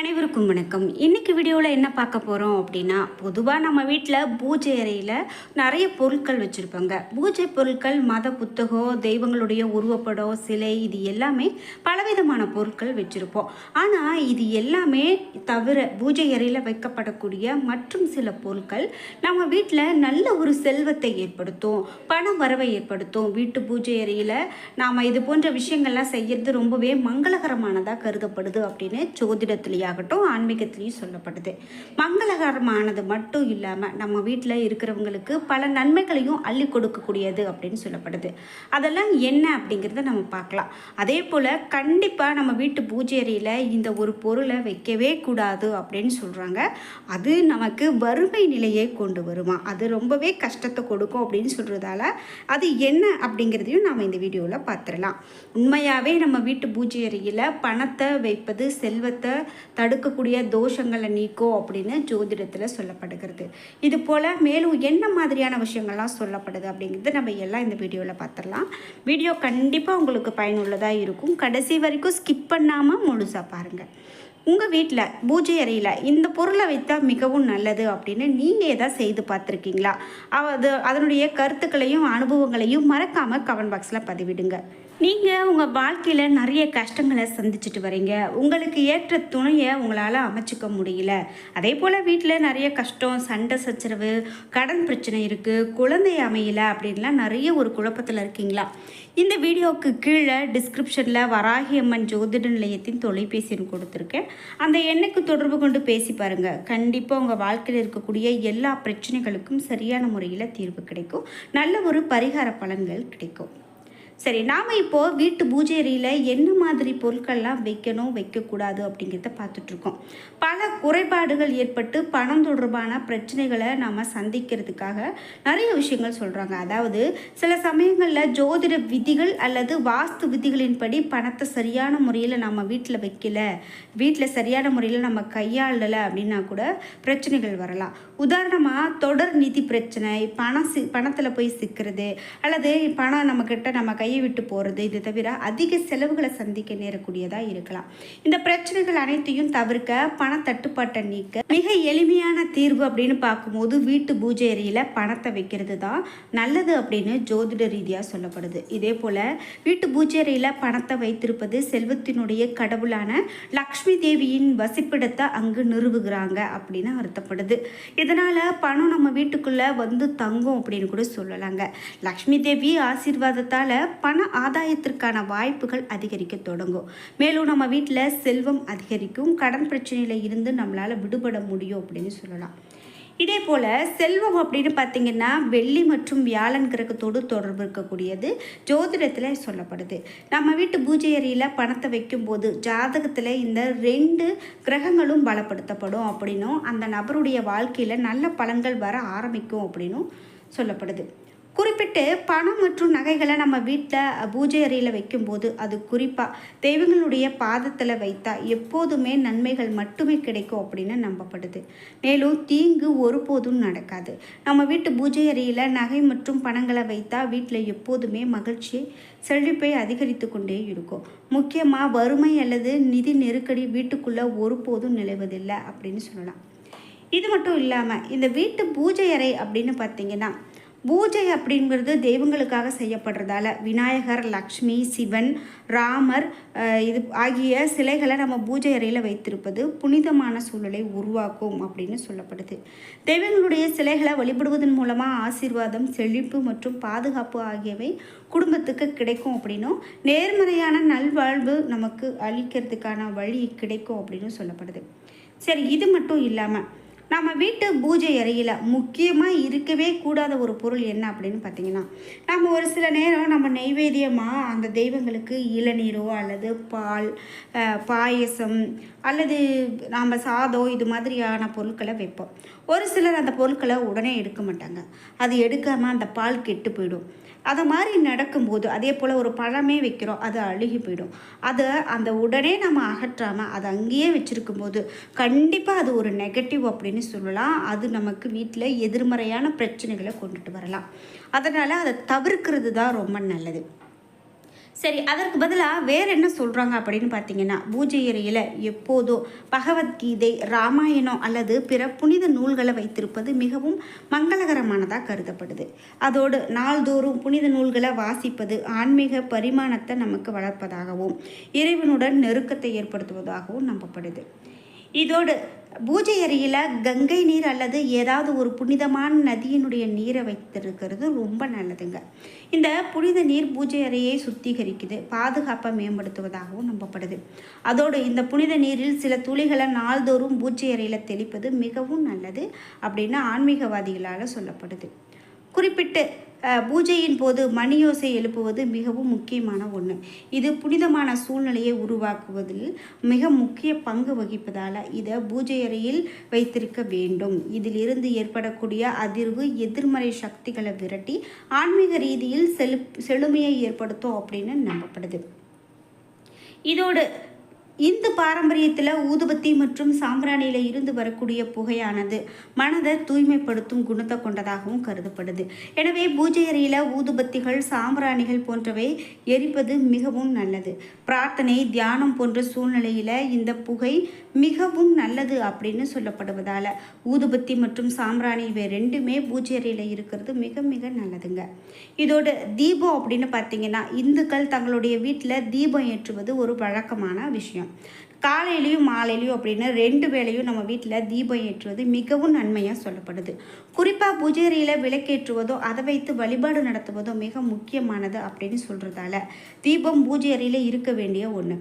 அனைவருக்கும் வணக்கம். இன்னைக்கு வீடியோவில் என்ன பார்க்க போகிறோம் அப்படின்னா பொதுவாக நம்ம வீட்டில் பூஜை அறையில் நிறைய பொருட்கள் வச்சுருப்பாங்க. பூஜை பொருட்கள் மத புத்தகம் தெய்வங்களுடைய உருவப்படம் சிலை இது எல்லாமே பலவிதமான பொருட்கள் வச்சுருப்போம். ஆனால் இது எல்லாமே தவிர பூஜை அறையில் வைக்கப்படக்கூடிய மற்றும் சில பொருட்கள் நம்ம வீட்டில் நல்ல ஒரு செல்வத்தை ஏற்படுத்தும் பண வரவை ஏற்படுத்தும். வீட்டு பூஜை அறையில் நாம் இது போன்ற விஷயங்கள்லாம் செய்யறது ரொம்பவே மங்களகரமானதாக கருதப்படுது அப்படின்னு ஜோதிடத்திலேயாகட்டும் ஆன்மீகத்திலையும் சொல்லப்படுது. மங்களகரமானது மட்டும் இல்லாமல் நம்ம வீட்டில் இருக்கிறவங்களுக்கு பல நன்மைகளையும் அள்ளி கொடுக்கக்கூடியது அப்படின்னு சொல்லப்படுது. அதெல்லாம் என்ன அப்படிங்கிறத நம்ம பார்க்கலாம். அதே போல் கண்டிப்பாக நம்ம வீட்டு பூஜை அறையில் இந்த ஒரு பொருளை வைக்கவே கூடாது அப்படின்னு சொல்கிறாங்க அது நமக்கு வறுமை நிலையை கொண்டு வருமா? அது ரொம்பவே கஷ்டத்தை கொடுக்கும் அப்படின்னு சொல்கிறதால அது என்ன அப்படிங்கிறதையும் நாம் இந்த வீடியோவில் பார்த்துடலாம். உண்மையாகவே நம்ம வீட்டு பூஜை அறையில் பணத்தை வைப்பது செல்வத்தை தடுக்கக்கூடிய தோஷங்களை நீக்கும் அப்படின்னு ஜோதிடத்தில் சொல்லப்படுகிறது. இது போல் மேலும் என்ன மாதிரியான விஷயங்கள்லாம் சொல்லப்படுது அப்படிங்கிறது நம்ம எல்லாம் இந்த வீடியோவில் பார்த்துடலாம் வீடியோ கண்டிப்பாக உங்களுக்கு பயனுள்ளதாக இருக்கும். கடைசி வரைக்கும் ஸ்கிப் பண்ணாமல் முழுசாக பாருங்கள் உங்கள் வீட்டில் பூஜை அறையில் இந்த பொருளை வைத்தால் மிகவும் நல்லது அப்படின்னு நீங்கள் எதாவது செய்து பார்த்துருக்கீங்களா அது அதனுடைய கருத்துக்களையும் அனுபவங்களையும் மறக்காமல் கமெண்ட் பாக்ஸில் பதிவிடுங்க. நீங்கள் உங்கள் வாழ்க்கையில் நிறைய கஷ்டங்களை சந்திச்சுட்டு வரீங்க உங்களுக்கு ஏற்ற துணையை உங்களால் அமைச்சிக்க முடியல. அதே போல் வீட்டில் நிறைய கஷ்டம் சண்டை சச்சரவு கடன் பிரச்சனை இருக்குது குழந்தை அமையல அப்படின்லாம் நிறைய ஒரு குழப்பத்தில் இருக்கீங்களா? இந்த வீடியோவுக்கு கீழே டிஸ்கிரிப்ஷனில் வராகி அம்மன் ஜோதிட நிலையத்தின் தொலைபேசி கொடுத்துருக்கேன். அந்த எண்ணுக்கு தொடர்பு கொண்டு பேசி பாருங்கள் கண்டிப்பாக உங்கள் வாழ்க்கையில் இருக்கக்கூடிய எல்லா பிரச்சனைகளுக்கும் சரியான முறையில் தீர்வு கிடைக்கும். நல்ல ஒரு பரிகார பலன்கள் கிடைக்கும். சரி நாம் இப்போது வீட்டு பூஜேரியில் என்ன மாதிரி பொருட்கள்லாம் வைக்கணும் வைக்கக்கூடாது அப்படிங்கிறத பார்த்துட்ருக்கோம். பல குறைபாடுகள் ஏற்பட்டு பணம் தொடர்பான பிரச்சனைகளை நாம் சந்திக்கிறதுக்காக நிறைய விஷயங்கள் சொல்கிறாங்க அதாவது சில சமயங்களில் ஜோதிட விதிகள் அல்லது வாஸ்து விதிகளின்படி பணத்தை சரியான முறையில் நம்ம வீட்டில் வைக்கல வீட்டில் சரியான முறையில் நம்ம கையாளலை அப்படின்னா கூட பிரச்சனைகள் வரலாம். உதாரணமாக தொடர் நிதி பிரச்சனை பணம் சி பணத்தில் போய் சிக்கிறது அல்லது பணம் நம்மக்கிட்ட நம்ம கை கையை விட்டு போகிறது இது தவிர அதிக செலவுகளை சந்திக்க நேரக்கூடியதாக இருக்கலாம். இந்த பிரச்சனைகள் அனைத்தையும் தவிர்க்க பண தட்டுப்பாட்டை நீக்க மிக எளிமையான தீர்வு அப்படின்னு பார்க்கும்போது வீட்டு பூஜை அறையில் பணத்தை வைக்கிறது தான் நல்லது அப்படின்னு ஜோதிட ரீதியாக சொல்லப்படுது. இதே போல் வீட்டு பூஜை அறையில் பணத்தை வைத்திருப்பது செல்வத்தினுடைய கடவுளான லக்ஷ்மி தேவியின் வசிப்பிடத்தை அங்கு நிறுவுகிறாங்க அப்படின்னு அர்த்தப்படுது. இதனால் பணம் நம்ம வீட்டுக்குள்ளே வந்து தங்கும் அப்படின்னு கூட சொல்லலாங்க. லக்ஷ்மி தேவி ஆசீர்வாதத்தால் பண ஆதாயத்திற்கான வாய்ப்புகள் அதிகரிக்க தொடங்கும். மேலும் நம்ம வீட்டில் செல்வம் அதிகரிக்கும். கடன் பிரச்சனையில் இருந்து நம்மளால் விடுபட முடியும் அப்படின்னு சொல்லலாம். இதே போல் செல்வம் அப்படின்னு பார்த்தீங்கன்னா வெள்ளி மற்றும் வியாழன் கிரகத்தோடு தொடர்பு இருக்கக்கூடியது ஜோதிடத்தில் சொல்லப்படுது. நம்ம வீட்டு பூஜை அறையில் பணத்தை வைக்கும்போது ஜாதகத்தில் இந்த ரெண்டு கிரகங்களும் பலப்படுத்தப்படும் அப்படின்னும் அந்த நபருடைய வாழ்க்கையில் நல்ல பலன்கள் வர ஆரம்பிக்கும் அப்படின்னும் சொல்லப்படுது. குறிப்பிட்டு பணம் மற்றும் நகைகளை நம்ம வீட்டில் பூஜை அறையில் வைக்கும்போது அது குறிப்பாக தெய்வங்களுடைய பாதத்தில் வைத்தா எப்போதுமே நன்மைகள் மட்டுமே கிடைக்கும் அப்படின்னு நம்பப்படுது. மேலும் தீங்கு ஒருபோதும் நடக்காது. நம்ம வீட்டு பூஜை அறையில் நகை மற்றும் பணங்களை வைத்தா வீட்டில் எப்போதுமே மகிழ்ச்சி செழிப்பை அதிகரித்து கொண்டே இருக்கும். முக்கியமாக வறுமை அல்லது நிதி நெருக்கடி வீட்டுக்குள்ளே ஒருபோதும் நிலவதில்லை அப்படின்னு சொல்லலாம். இது மட்டும் இல்லாமல் இந்த வீட்டு பூஜை அறை அப்படின்னு பார்த்தீங்கன்னா பூஜை அப்படிங்கிறது தெய்வங்களுக்காக செய்யப்படுறதால. விநாயகர் லக்ஷ்மி சிவன் ராமர் இது ஆகிய சிலைகளை நம்ம பூஜை அறையில் வைத்திருப்பது புனிதமான சூழலை உருவாக்கும் அப்படின்னு சொல்லப்படுது. தெய்வங்களுடைய சிலைகளை வழிபடுவதன் மூலமாக ஆசீர்வாதம் செழிப்பு மற்றும் பாதுகாப்பு ஆகியவை குடும்பத்துக்கு கிடைக்கும் அப்படின்னும் நேர்மறையான நல்வாழ்வு நமக்கு அளிக்கிறதுக்கான வழி கிடைக்கும் அப்படின்னு சொல்லப்படுது. சரி இது மட்டும் இல்லாமல் நம்ம வீட்டு பூஜை அறையில் முக்கியமாக இருக்கவே கூடாத ஒரு பொருள் என்ன அப்படின்னு பார்த்தீங்கன்னா நம்ம ஒரு சில நேரம் நம்ம நெய்வேத்தியமாக அந்த தெய்வங்களுக்கு இளநீரோ அல்லது பால் பாயசம் அல்லது நாம் சாதம் இது மாதிரியான பொருட்களை வைப்போம். ஒரு சிலர் அந்த பொருட்களை உடனே எடுக்க மாட்டாங்க. அது எடுக்காமல் அந்த பால் கெட்டு போயிடும். அதை மாதிரி நடக்கும்போது அதே போல் ஒரு பழமே வைக்கிறோம் அது அழுகி போயிடும். அதை அந்த உடனே நம்ம அகற்றாமல் அதை அங்கேயே வச்சுருக்கும் போது கண்டிப்பாக அது ஒரு நெகட்டிவ் அப்படின்னு சொல்லலாம். அது நமக்கு வீட்டில் எதிர்மறையான பிரச்சனைகளை கொண்டுட்டு வரலாம். அதனால் அதை தவிர்க்கிறது தான் ரொம்ப நல்லது. சரி அதற்கு பதிலாக வேற என்ன சொல்கிறாங்க அப்படின்னு பார்த்தீங்கன்னா பூஜை அறையில் எப்போதோ பகவத்கீதை ராமாயணம் அல்லது பிற புனித நூல்களை வைத்திருப்பது மிகவும் மங்களகரமானதாக கருதப்படுது. அதோடு நாள்தோறும் புனித நூல்களை வாசிப்பது ஆன்மீக பரிமாணத்தை நமக்கு வளர்ப்பதாகவும் இறைவனுடன் நெருக்கத்தை ஏற்படுத்துவதாகவும் நம்பப்படுது. இதோடு பூஜை அறையில் கங்கை நீர் அல்லது ஏதாவது ஒரு புனிதமான நதியினுடைய நீரை வைத்திருக்கிறது ரொம்ப நல்லதுங்க. இந்த புனித நீர் பூஜை அறையை சுத்திகரிக்குது பாதுகாப்பை மேம்படுத்துவதாகவும் நம்பப்படுது. அதோடு இந்த புனித நீரில் சில துளிகளை நாள்தோறும் பூஜை அறையில் தெளிப்பது மிகவும் நல்லது அப்படின்னு ஆன்மீகவாதிகளால் சொல்லப்படுது. குறிப்பிட்டு பூஜையின் போது மணியோசை எழுப்புவது மிகவும் முக்கியமான ஒன்று இது புனிதமான சூழ்நிலையை உருவாக்குவதில் மிக முக்கிய பங்கு வகிப்பதால் இதை பூஜை அறையில் வைத்திருக்க வேண்டும். இதிலிருந்து ஏற்படக்கூடிய அதிர்வு எதிர்மறை சக்திகளை விரட்டி ஆன்மீக ரீதியில் செழு செழுமையை ஏற்படுத்தும் அப்படின்னு நம்பப்படுது. இதோடு இந்து பாரம்பரியத்தில் ஊதுபத்தி மற்றும் சாம்பிராணியில் இருந்து வரக்கூடிய புகையானது மனதை தூய்மைப்படுத்தும் குணத்தை கொண்டதாகவும் கருதப்படுது. எனவே பூஜை அறையில் ஊதுபத்திகள் சாம்பிராணிகள் போன்றவை எரிப்பது மிகவும் நல்லது. பிரார்த்தனை தியானம் போன்ற சூழ்நிலையில் இந்த புகை மிகவும் நல்லது அப்படின்னு சொல்லப்படுவதால் ஊதுபத்தி மற்றும் சாம்பிராணி இவை ரெண்டுமே பூஜை அறையில் இருக்கிறது மிக மிக நல்லதுங்க. இதோட தீபம் அப்படின்னு பார்த்தீங்கன்னா இந்துக்கள் தங்களுடைய வீட்டில் தீபம் ஏற்றுவது ஒரு வழக்கமான விஷயம். காலையிலையும் மாலையிலையும் அப்படின்னு ரெண்டு வேளையும் நம்ம வீட்டில் தீபம் ஏற்றுவது மிகவும் நன்மையாக சொல்லப்படுது. குறிப்பாக பூஜை விளக்கேற்றுவதோ அதை வைத்து வழிபாடு நடத்துவதோ மிக முக்கியமானது அப்படின்னு சொல்கிறதால தீபம் பூஜை அறையில் இருக்க வேண்டிய ஒன்று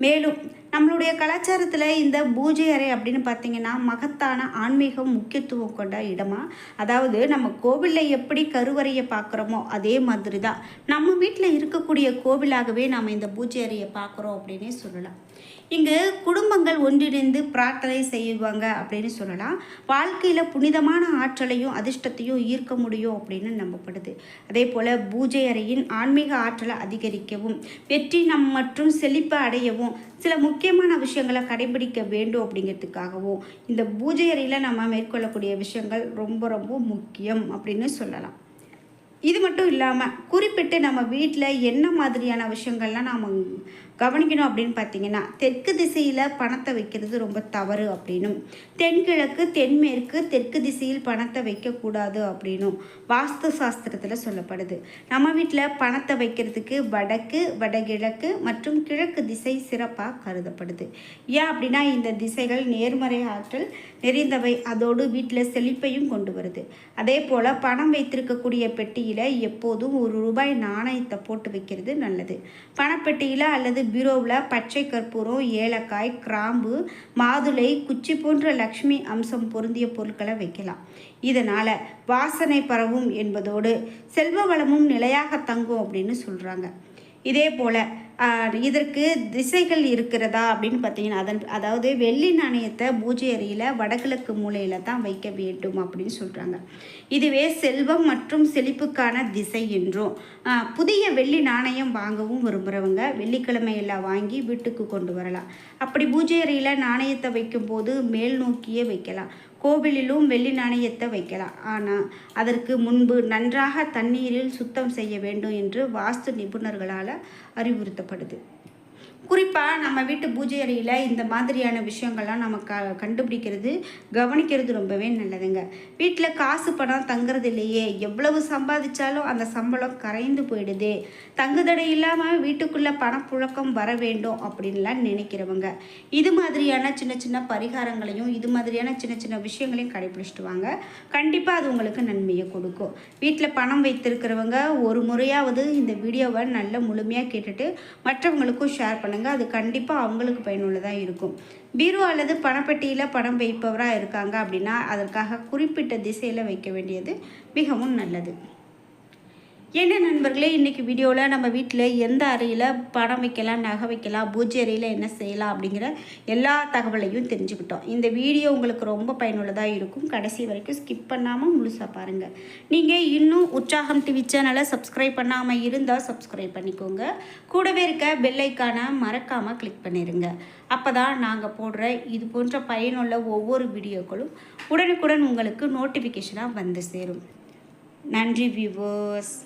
மேலும் நம்மளுடைய கலாச்சாரத்தில் இந்த பூஜை அறை அப்படின்னு பார்த்தீங்கன்னா மகத்தான ஆன்மீகம் முக்கியத்துவம் கொண்ட இடமா? அதாவது நம்ம கோவிலில் எப்படி கருவறையை பார்க்குறோமோ அதே மாதிரி தான் நம்ம வீட்டில் இருக்கக்கூடிய கோவிலாகவே நாம் இந்த பூஜை அறையை பார்க்குறோம் அப்படின்னே சொல்லலாம். இங்கு குடும்பங்கள் ஒன்றிணைந்து பிரார்த்தனை செய்வாங்க அப்படின்னு சொல்லலாம். வாழ்க்கையில் புனிதமான ஆற்றலையும் அதிர்ஷ்டத்தையும் ஈர்க்க முடியும் அப்படின்னு நம்பப்படுது. அதே போல் பூஜை அறையின் ஆன்மீக ஆற்றலை அதிகரிக்கவும் வெற்றி நம் மற்றும் செழிப்பை அடையவும் சில முக்கியமான விஷயங்களை கடைபிடிக்க வேண்டும் அப்படிங்கிறதுக்காகவும் இந்த பூஜை அறையில் நம்ம மேற்கொள்ளக்கூடிய விஷயங்கள் ரொம்ப ரொம்ப முக்கியம் அப்படின்னு சொல்லலாம். இது மட்டும் இல்லாமல் குறிப்பிட்டு நம்ம வீட்டில் என்ன மாதிரியான விஷயங்கள்லாம் நாம் கவனிக்கணும் அப்படின்னு பார்த்தீங்கன்னா தெற்கு திசையில் பணத்தை வைக்கிறது ரொம்ப தவறு அப்படின்னும். தென்கிழக்கு தென்மேற்கு தெற்கு திசையில் பணத்தை வைக்கக்கூடாது அப்படின்னும் வாஸ்து சாஸ்திரத்தில் சொல்லப்படுது. நம்ம வீட்டில் பணத்தை வைக்கிறதுக்கு வடக்கு வடகிழக்கு மற்றும் கிழக்கு திசை சிறப்பாக கருதப்படுது. ஏன் அப்படின்னா இந்த திசைகள் நேர்மறை ஆற்றல் நிறைந்தவை. அதோடு வீட்டில் செழிப்பையும் கொண்டு வருது. அதே போல் பணம் வைத்திருக்கக்கூடிய பெட்டியில் எப்போதும் ஒரு ரூபாய் நாணயத்தை போட்டு வைக்கிறது நல்லது. பணப்பெட்டியில் அல்லது பீரோவில் பச்சை கற்பூரம் ஏலக்காய் கிராம்பு மாதுளை குச்சி போன்ற லக்ஷ்மி அம்சம் பொருந்திய பொருட்களை வைக்கலாம். இதனால் வாசனை பரவும் என்பதோடு செல்வ வளமும் நிலையாக தங்கும் அப்படின்னு சொல்கிறாங்க இதே போல் இதற்கு திசைகள் இருக்கிறதா அப்படின்னு பார்த்தீங்கன்னா அதன் அதாவது வெள்ளி நாணயத்தை பூஜை அறையில் வடகிழக்கு மூலையில் தான் வைக்க வேண்டும் அப்படின்னு சொல்கிறாங்க இதுவே செல்வம் மற்றும் செழிப்புக்கான திசை என்றும் புதிய வெள்ளி நாணயம் வாங்கவும் விரும்புகிறவங்க வெள்ளிக்கிழமையெல்லாம் வாங்கி வீட்டுக்கு கொண்டு வரலாம். அப்படி பூஜை அறையில் நாணயத்தை வைக்கும்போது மேல் நோக்கியே வைக்கலாம். கோவிலிலும் வெள்ளி நாணயத்தை வைக்கலாம். ஆனால் அதற்கு முன்பு நன்றாக தண்ணீரில் சுத்தம் செய்ய வேண்டும் என்று வாஸ்து நிபுணர்களால் அறிவுறுத்தப்படுது. குறிப்பாக நம்ம வீட்டு பூஜை அறையில் இந்த மாதிரியான விஷயங்கள்லாம் நம்ம க கண்டுபிடிக்கிறது கவனிக்கிறது ரொம்பவே நல்லதுங்க. வீட்டில் காசு பணம் தங்குறது இல்லையே எவ்வளவு சம்பாதிச்சாலும் அந்த சம்பளம் கரைந்து போயிடுதே. தங்குதடை இல்லாமல் வீட்டுக்குள்ளே பணப்புழக்கம் வர வேண்டும் அப்படின்லாம் நினைக்கிறவங்க. இது மாதிரியான சின்ன சின்ன பரிகாரங்களையும் இது மாதிரியான சின்ன சின்ன விஷயங்களையும் கடைபிடிச்சிட்டு வாங்க கண்டிப்பாக அது உங்களுக்கு நன்மையை கொடுக்கும். வீட்டில் பணம் வைத்திருக்கிறவங்க ஒரு முறையாவது இந்த வீடியோவை நல்ல முழுமையாக கேட்டுட்டு மற்றவங்களுக்கும் ஷேர் பண்ணுங்கள் அது கண்டிப்பாக அவங்களுக்கு பயனுள்ளதாக இருக்கும். பீரோ அல்லது பணப்பெட்டியில் பணம் வைப்பவராக இருக்காங்க அப்படின்னா அதற்காக குறிப்பிட்ட திசையில் வைக்க வேண்டியது மிகவும் நல்லது. என்ன நண்பர்களே இன்றைக்கி வீடியோவில் நம்ம வீட்டில் எந்த அறையில் பணம் வைக்கலாம் நகை வைக்கலாம் பூஜை அறையில் என்ன செய்யலாம் அப்படிங்கிற எல்லா தகவலையும் தெரிஞ்சுக்கிட்டோம். இந்த வீடியோ உங்களுக்கு ரொம்ப பயனுள்ளதாக இருக்கும். கடைசி வரைக்கும் ஸ்கிப் பண்ணாமல் முழுசாக பாருங்கள் நீங்கள் இன்னும் உற்சாகம் டிவி சேனலை சப்ஸ்கிரைப் பண்ணாமல் இருந்தால் சப்ஸ்கிரைப் பண்ணிக்கோங்க. கூடவே இருக்க பெல்லைக்கான மறக்காமல் கிளிக் பண்ணிடுங்க அப்போ தான் நாங்கள் போடுற இது போன்ற பயனுள்ள ஒவ்வொரு வீடியோக்களும் உடனுக்குடன் உங்களுக்கு நோட்டிஃபிகேஷனாக வந்து சேரும். நன்றி வியூவர்ஸ்